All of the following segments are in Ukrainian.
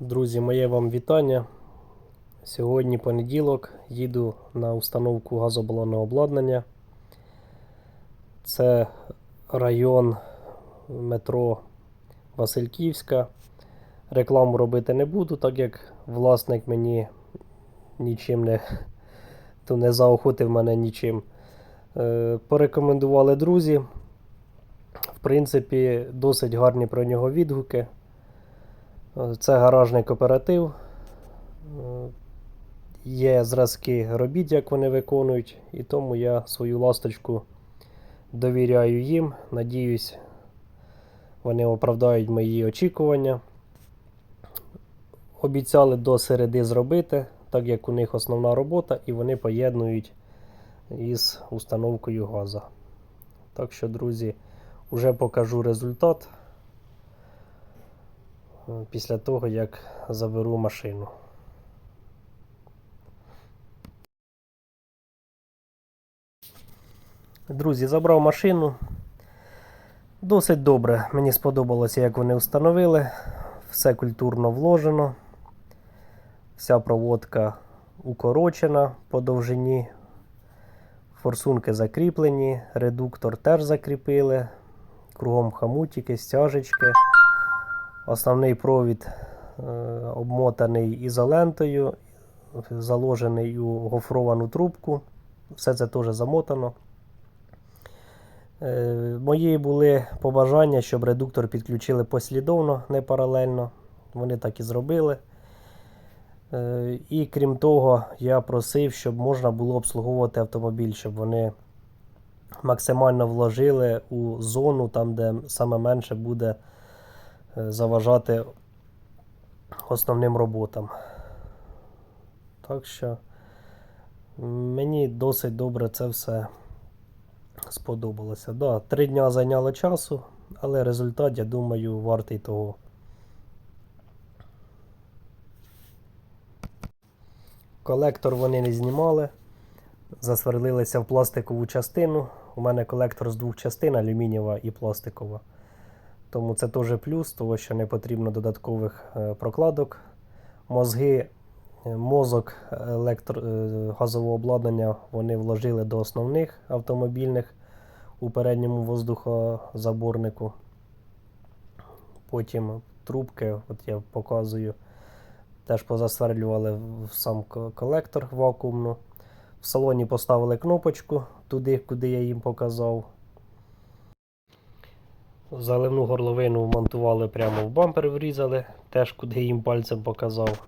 Друзі, моє вам вітання. Сьогодні понеділок їду на установку газобалонного обладнання. Це район метро Васильківська. Рекламу робити не буду, так як власник мені нічим не, то не заохотив мене нічим. Е, Порекомендували друзі. В принципі, досить гарні про нього відгуки. Це гаражний кооператив. Е, Є зразки робіт, як вони виконують, і тому я свою ласточку довіряю їм. Надіюсь, вони оправдають мої очікування. Обіцяли до середи зробити, так як у них основна робота, і вони поєднують із установкою газа. Так що, друзі, вже покажу результат після того, як заберу машину. Друзі, забрав машину. Досить добре. Мені сподобалося, як вони встановили. Все культурно вложено. Вся проводка укорочена по довжині. Форсунки закріплені, редуктор теж закріпили. Кругом хамутики, стяжечки. Основний провід е, обмотаний ізолентою, заложений у гофровану трубку. Все це теж замотано. Е, Мої були побажання, щоб редуктор підключили послідовно, не паралельно. Вони так і зробили. Е, І крім того, я просив, щоб можна було обслуговувати автомобіль, щоб вони максимально вложили у зону, там, де саме менше буде заважати основним роботам. Так що мені досить добре це все сподобалося. Да, три дня зайняло часу, але результат, я думаю, вартий того. Колектор вони не знімали, засверлилися в пластикову частину. У мене колектор з двох частин, алюмінієва і пластикова. Тому це теж плюс, тому що не потрібно додаткових е, прокладок. Мозги, е, мозок електро, е, газового обладнання вони вложили до основних автомобільних у передньому воздухозаборнику. Потім трубки, от я показую, теж позасверлювали в сам колектор вакуумну. В салоні поставили кнопочку туди, куди я їм показав. Заливну горловину вмонтували прямо в бампер, врізали, теж куди їм пальцем показав.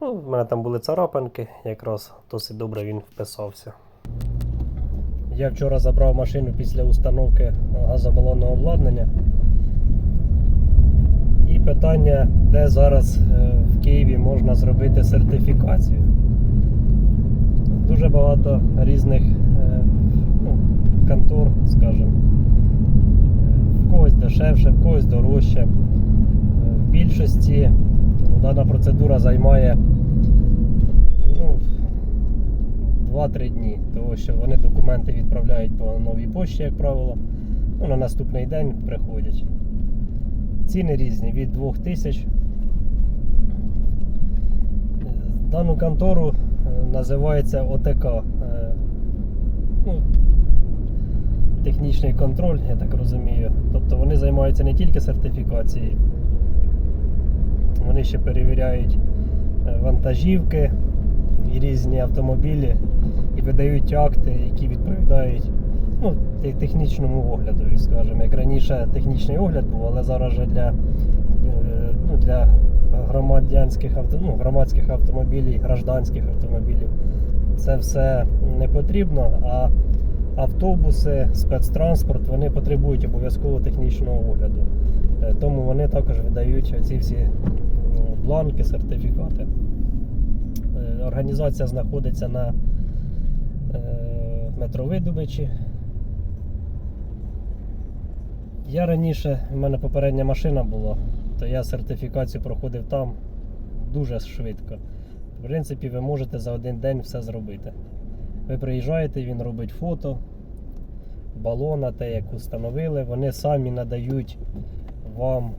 Ну, в мене там були царапинки, якраз досить добре він вписався. Я вчора забрав машину після установки газобалонного обладнання. І питання, де зараз е, в Києві можна зробити сертифікацію. Дуже багато різних е, ну, контор, скажімо. Когось дешевше, в когось дорожче. Е, В більшості дана процедура займає ну, 2-3 дні, тому що вони документи відправляють по новій пошті, як правило. Ну, на наступний день приходять. Ціни різні від 2000. Дану контору е, називається ОТК. е, Ну, технічний контроль, я так розумію. Тобто вони займаються не тільки сертифікацією, вони ще перевіряють е, вантажівки і різні автомобілі і видають акти, які відповідають ну, технічному огляду, скажімо. Як раніше технічний огляд був, але зараз вже для, е, ну, для громадянських ну, громадських автомобілів, гражданських автомобілів це все не потрібно, а автобуси, спецтранспорт вони потребують обов'язково технічного огляду. Е, Тому вони також видають ці всі бланки, сертифікати. Е, Організація знаходиться на е, метровидобичі. Я раніше, в мене попередня машина була, то я сертифікацію проходив там дуже швидко. В принципі, ви можете за один день все зробити. Ви приїжджаєте, він робить фото балона, те, як установили, вони самі надають вам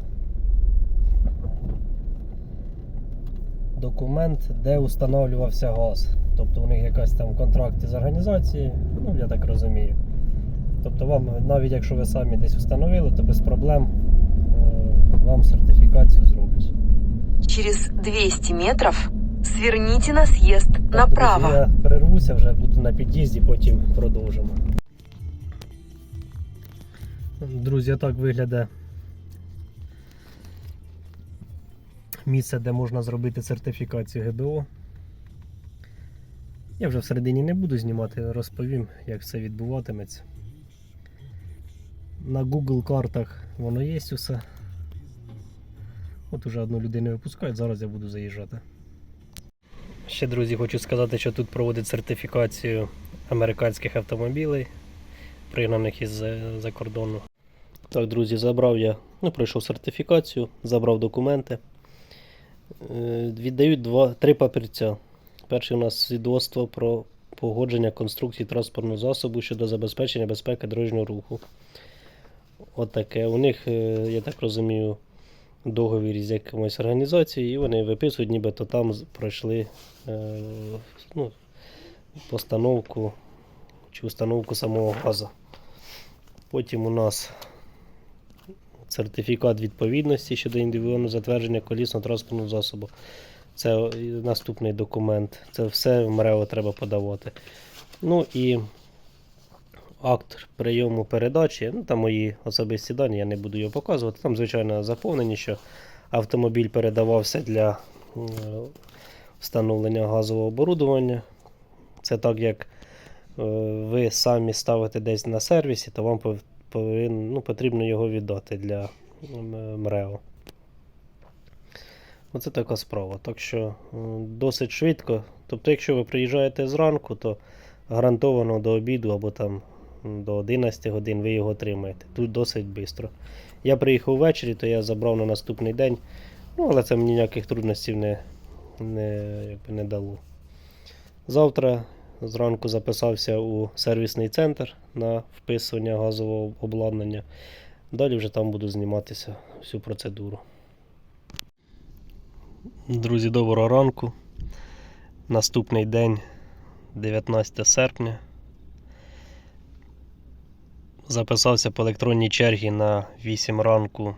документ, де встановлювався газ. Тобто у них якась там контракт з організації, ну я так розумію. Тобто вам, навіть якщо ви самі десь встановили, то без проблем е, вам сертифікацію зроблять. Через 200 метров сверните на Так, направо. Я перервуся, вже буду на під'їзді, потім продовжимо. Друзі, так виглядає місце, де можна зробити сертифікацію ГБО. Я вже всередині не буду знімати, розповім, як це відбуватиметься. На Google картах воно є усе. От уже одну людину випускають, зараз я буду заїжджати. Ще, друзі, хочу сказати, що тут проводять сертифікацію американських автомобілей, пригнаних із за кордону. Так, друзі, забрав я, ну, пройшов сертифікацію, забрав документи. Е, Віддають два, три папірця. Перший у нас свідоцтво про погодження конструкції транспортного засобу щодо забезпечення безпеки дорожнього руху. Отаке. У них, е, я так розумію, договір з якимось організацією, і вони виписують, нібито там пройшли е, ну, постановку чи установку самого газу. Потім у нас сертифікат відповідності щодо індивідуального затвердження колісно-транспортного засобу. Це наступний документ. Це все в МРЕО треба подавати. Ну і акт прийому передачі. Ну, там мої особисті дані, я не буду його показувати. Там, звичайно, заповнені, що автомобіль передавався для встановлення газового оборудування. Це так як е, ви самі ставите десь на сервісі, то вам повин, ну, потрібно його віддати для МРЕО. Оце така справа. Так що досить швидко. Тобто, якщо ви приїжджаєте зранку, то гарантовано до обіду або там до 11 годин ви його отримаєте. Тут досить швидко. Я приїхав ввечері, то я забрав на наступний день. Ну, але це мені ніяких трудностей не, не, якби не дало. Завтра зранку записався у сервісний центр на вписування газового обладнання. Далі вже там буду зніматися всю процедуру. Друзі, доброго ранку. Наступний день 19 серпня. Записався по електронній чергі на 8 ранку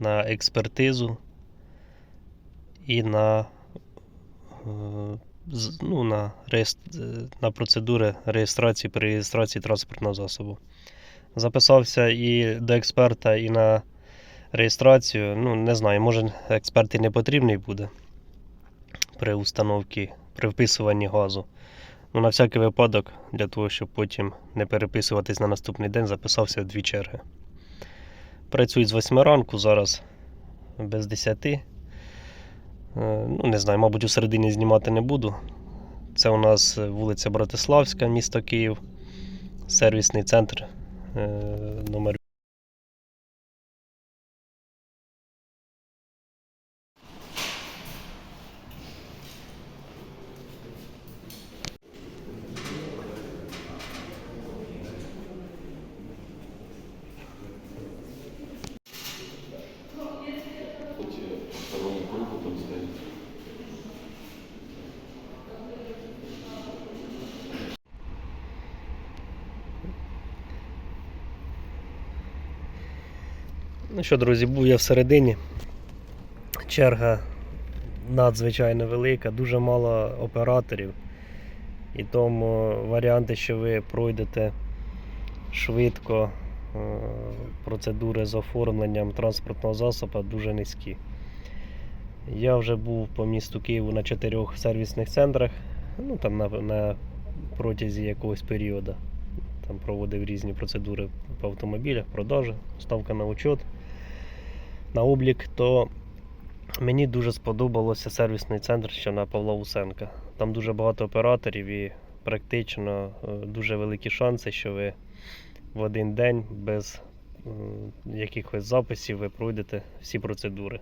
на експертизу і на, е, ну, на, е, на процедури реєстрації при реєстрації транспортного засобу. Записався і до експерта, і на реєстрацію. Ну, не знаю, може експерт і не потрібний буде при установці, при вписуванні газу. Ну, на всякий випадок, для того, щоб потім не переписуватись на наступний день, записався в дві черги. Працюють з 8 ранку, зараз без 10. Е, Ну, не знаю, мабуть, у середині знімати не буду. Це у нас вулиця Братиславська, місто Київ, сервісний центр е, номер Ну що, друзі, був я всередині. Черга надзвичайно велика, дуже мало операторів. І тому варіанти, що ви пройдете швидко е, процедури з оформленням транспортного засобу дуже низькі. Я вже був по місту Києву на чотирьох сервісних центрах, ну там на, на протязі якогось періоду. Там проводив різні процедури по автомобілях, продажі, ставка на учет, на облік, то мені дуже сподобалося сервісний центр, що на Павла Усенка. Там дуже багато операторів і практично е, дуже великі шанси, що ви в один день без якихось записів ви пройдете всі процедури.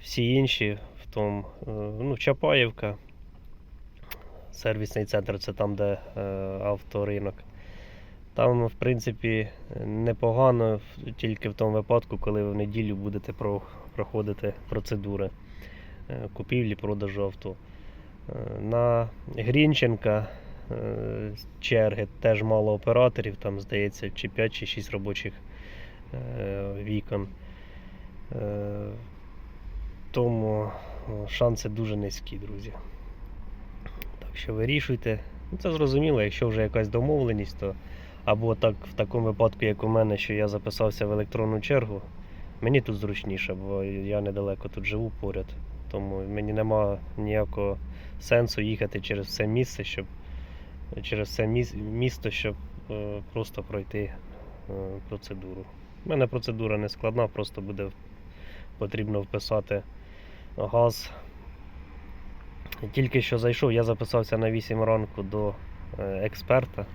Всі інші, в тому, е, ну, Чапаєвка, сервісний центр це там, де е, авторинок. Там, в принципі, непогано тільки в тому випадку, коли ви в неділю будете про- проходити процедури. е, купівлі продажу авто. Е, На Грінченка е, черги теж мало операторів, там здається, чи 5 чи 6 робочих вікон. Тому шанси дуже низькі, друзі. Так що вирішуйте. Ну, Це зрозуміло, якщо вже якась домовленість, то або так в такому випадку, як у мене, що я записався в електронну чергу, мені тут зручніше, бо я недалеко тут живу поряд. Тому мені нема ніякого сенсу їхати через все місце, щоб через все місто, щоб е, просто пройти е, процедуру. У мене процедура не складна, просто буде потрібно вписати газ. Тільки що зайшов, я записався на 8 ранку до е, експерта.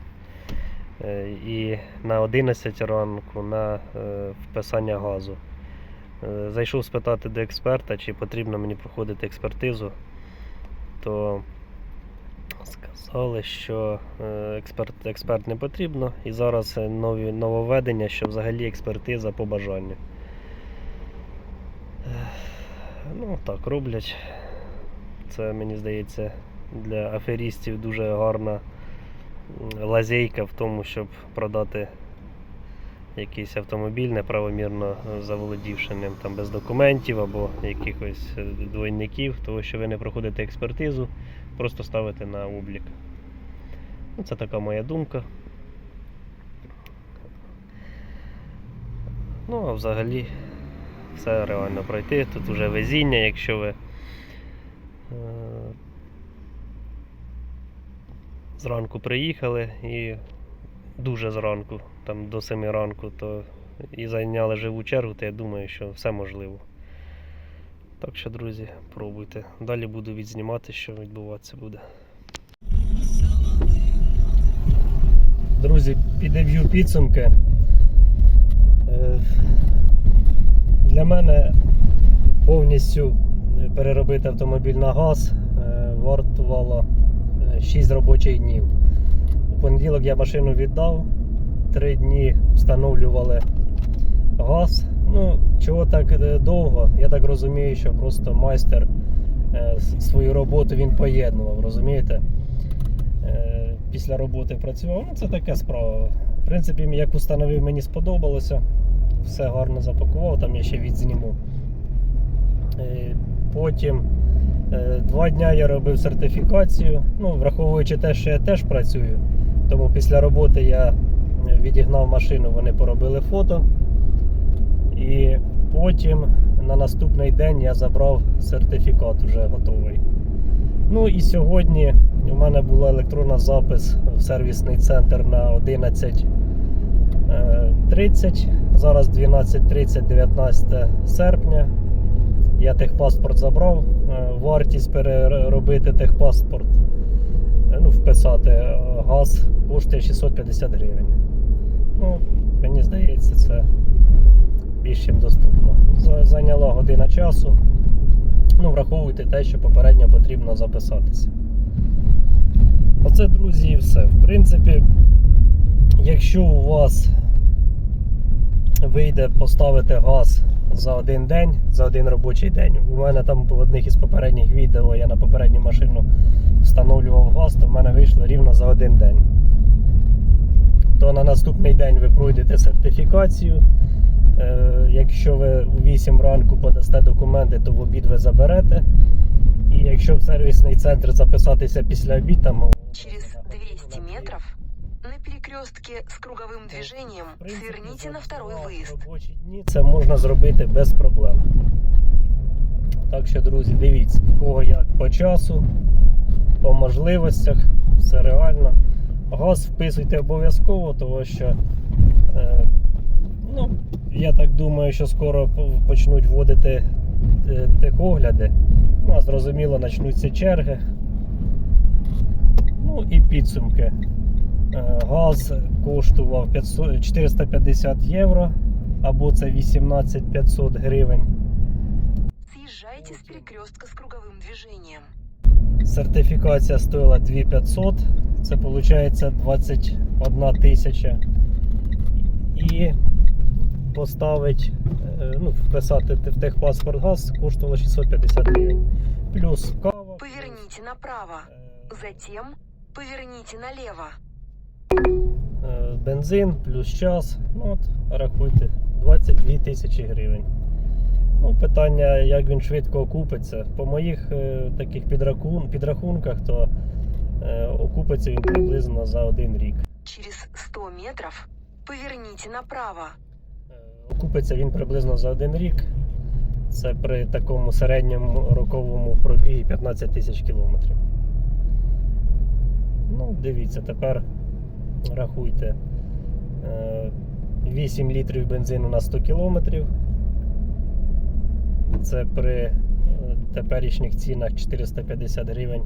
Е, І на 11 ранку на е, вписання газу. Е, Зайшов спитати до експерта, чи потрібно мені проходити експертизу, то сказали, що експерт, експерт не потрібно, і зараз нові нововведення, що взагалі експертиза по бажанню. Ну, так роблять. Це, мені здається, для аферістів дуже гарна лазейка в тому, щоб продати якийсь автомобіль, неправомірно заволодівши ним там без документів або якихось е, двойників, того що ви не проходите експертизу, просто ставите на облік. Ну, Це така моя думка. Ну, а взагалі все реально пройти. Тут вже везіння, якщо ви е, зранку приїхали і дуже зранку, там до 7 ранку, то і зайняли живу чергу, то я думаю, що все можливо. Так що, друзі, пробуйте. Далі буду відзнімати, що відбуватися буде. Друзі, підеб'ю підсумки. Е, Для мене повністю переробити автомобіль на газ е, вартувало 6 робочих днів. У понеділок я машину віддав, 3 дні встановлювали газ. Ну, чого так е, довго? Я так розумію, що просто майстер е, свою роботу він поєднував, розумієте? Е, Після роботи працював. Ну, це така справа. В принципі, як установив, мені сподобалося. Все гарно запакував, там я ще відзніму. Потім два дня я робив сертифікацію. Ну, враховуючи те, що я теж працюю. Тому після роботи я е, відігнав машину, вони поробили фото. І потім на наступний день я забрав сертифікат вже готовий. Ну і сьогодні у мене була електронна запис в сервісний центр на 11.30. Зараз 12.30, 19 серпня. Я техпаспорт забрав. Вартість переробити техпаспорт, е, ну, вписати е, газ коштує 650 гривень. Ну, мені здається, це більш ніж доступно. За- Зайняла година часу. Ну, враховуйте те, що попередньо потрібно записатися. Оце, друзі, і все. В принципі, якщо у вас вийде поставити газ за один день, за один робочий день. У мене там в одних із попередніх відео я на попередню машину встановлював газ, то в мене вийшло рівно за один день. То на наступний день ви пройдете сертифікацію. Е, Якщо ви у 8 ранку подасте документи, то в обід ви заберете. І якщо в сервісний центр записатися після обід, Через 200 метров на перекрестке с круговым движением В принципі, сверните на второй выезд. робочі дні це можна зробити без проблем. Так що, друзі, дивіться, в кого як по часу, по можливостях, все реально. Газ вписуйте обов'язково, тому що е, ну, я так думаю, що скоро почнуть вводити е, техогляди. Ну, а зрозуміло, почнуться черги. Ну і підсумки. Е, Газ коштував 500, 450 євро, або це 18 500 гривень. Съезжайте с перекрестка с круговым движением. Сертифікація стоїла 2500, це виходить 21 тисяча. І поставити, е, ну, вписати в техпаспорт газ коштувало 650 гривень. Плюс кава. плюс, Поверните направо. е, Затем поверните налево. Е, бензин, плюс час. Ну от, рахуйте, 22 тисячі гривень. Ну, питання, як він швидко окупиться. По моїх е, таких підрахун, підрахунках, то е, окупиться він приблизно за один рік. Через 100 метров поверните направо. Е, Окупиться він приблизно за один рік. Це при такому середньому роковому пробігі 15 тисяч кілометрів. Ну, дивіться, тепер рахуйте. Е, 8 літрів бензину на 100 кілометрів. Це при е, теперішніх цінах 450 гривень.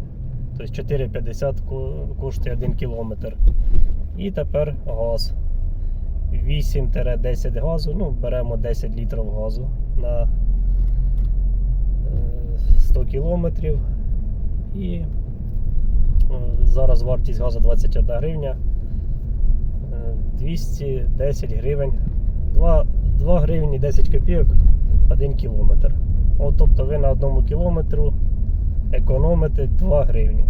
Тобто 4,50 коштує 1 кілометр. І тепер газ. 8-10 газу, ну, беремо 10 літрів газу на е, 100 кілометрів. І е, зараз вартість газу 21 гривня. Е, 210 гривень. 2, 2 гривні 10 копійок 1 кілометр. От, тобто ви на одному кілометру економите 2 гривні.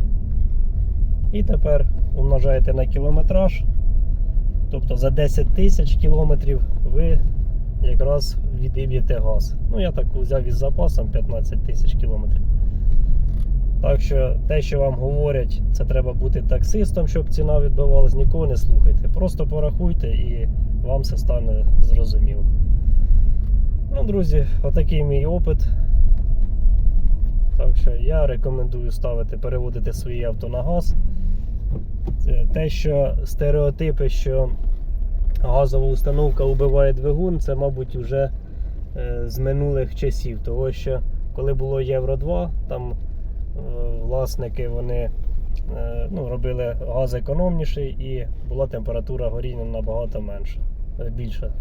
І тепер умножаєте на кілометраж. Тобто за 10 тисяч кілометрів ви якраз відіб'єте газ. Ну, я так взяв із запасом 15 тисяч кілометрів. Так що те, що вам говорять, це треба бути таксистом, щоб ціна відбивалась, нікого не слухайте. Просто порахуйте і вам все стане зрозуміло. Ну, друзі, отакий мій опит. Так що я рекомендую ставити, переводити свої авто на газ. Те, що стереотипи, що газова установка убиває двигун, це, мабуть, вже е, з минулих часів. Того що коли було Євро 2, там власники вони е, ну, робили газ економніший і була температура горіння набагато менша, е, більша.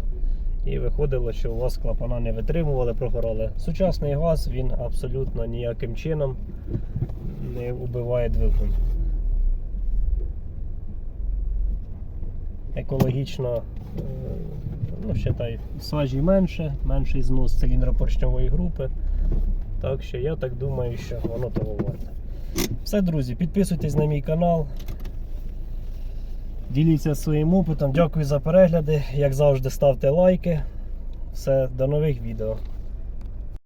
І виходило, що у вас клапана не витримували, прогорали. Сучасний газ він абсолютно ніяким чином не убиває двигун. екологічно, е, ну, считай, сажі менше, менший знос циліндропоршньової групи. Так що я так думаю, що воно того варте. Все, друзі, підписуйтесь на мій канал. Діліться своїм опитом. Дякую за перегляди. Як завжди, ставте лайки. Все, до нових відео.